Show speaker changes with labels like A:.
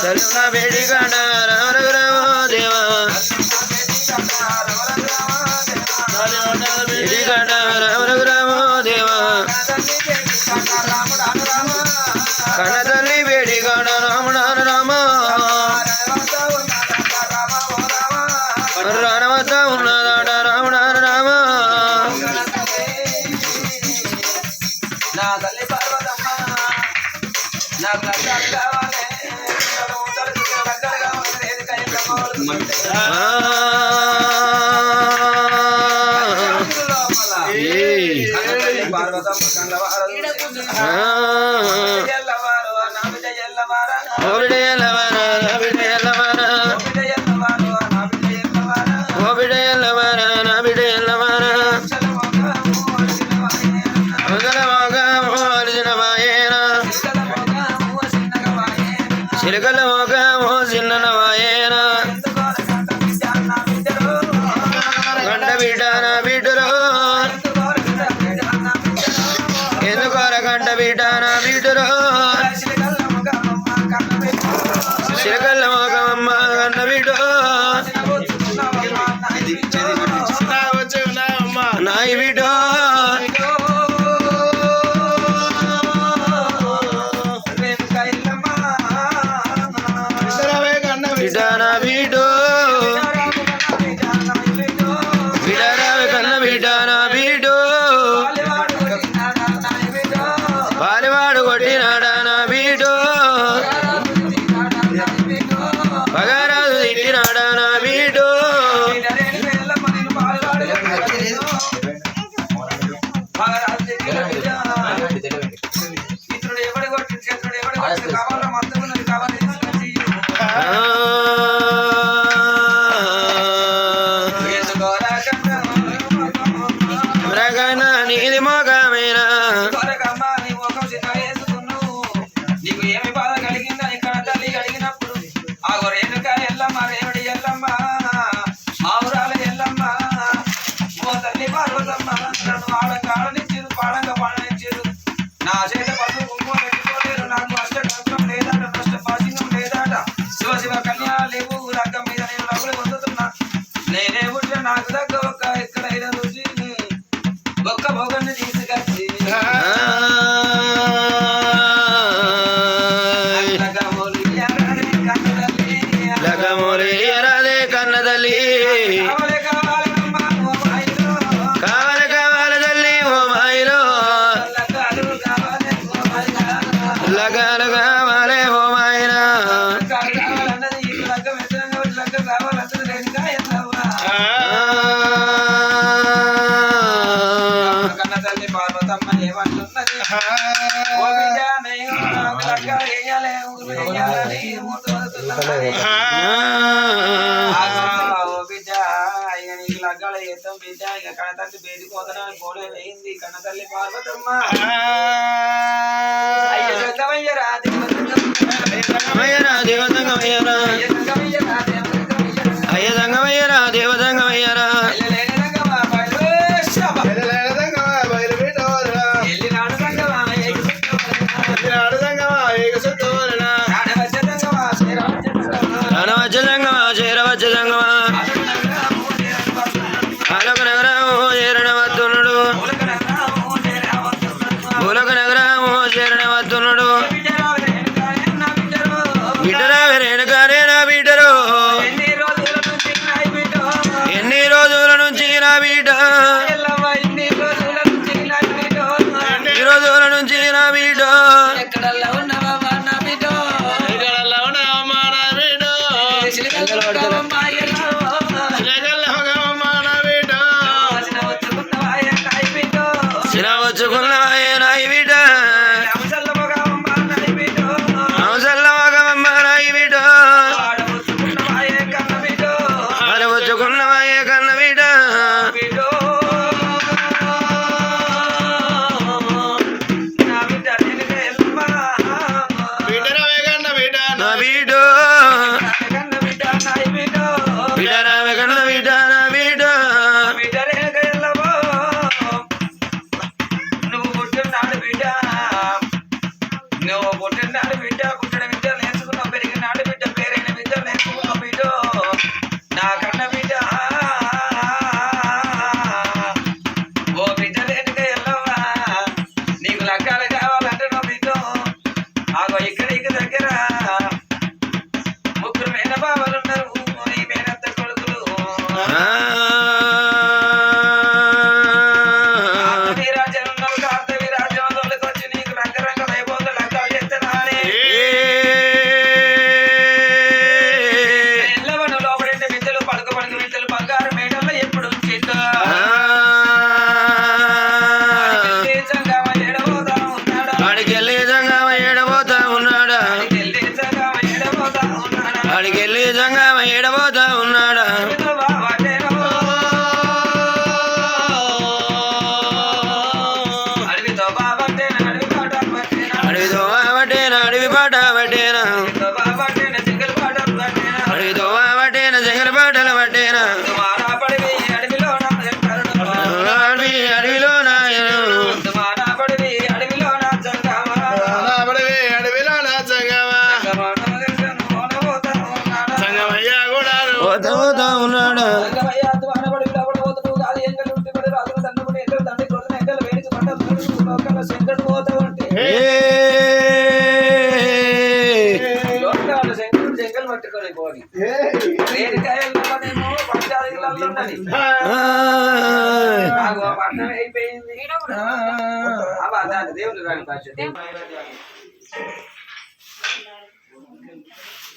A: చలున వేడిగడ. రామ దేవా
B: పార్వతమ్మ కండవారు కంట వీటానా వీడురో ఏమంటున్నది ఓ బిడ్డ నేను నాకు లెక్క వేయలేవు వేయాలని ముందుతున్నది ఓ బిడ్డ ఇక నీకు లగ్గాల చేస్తాం బిడ్డ ఇక కనతల్లి కన్నతల్లి పార్వతమ్మ అయ్య
A: జగమయ్యరా దేవతంగమయ్యరా
B: Maya Love. అబ్బా, దాని దేవుడు రాని భాష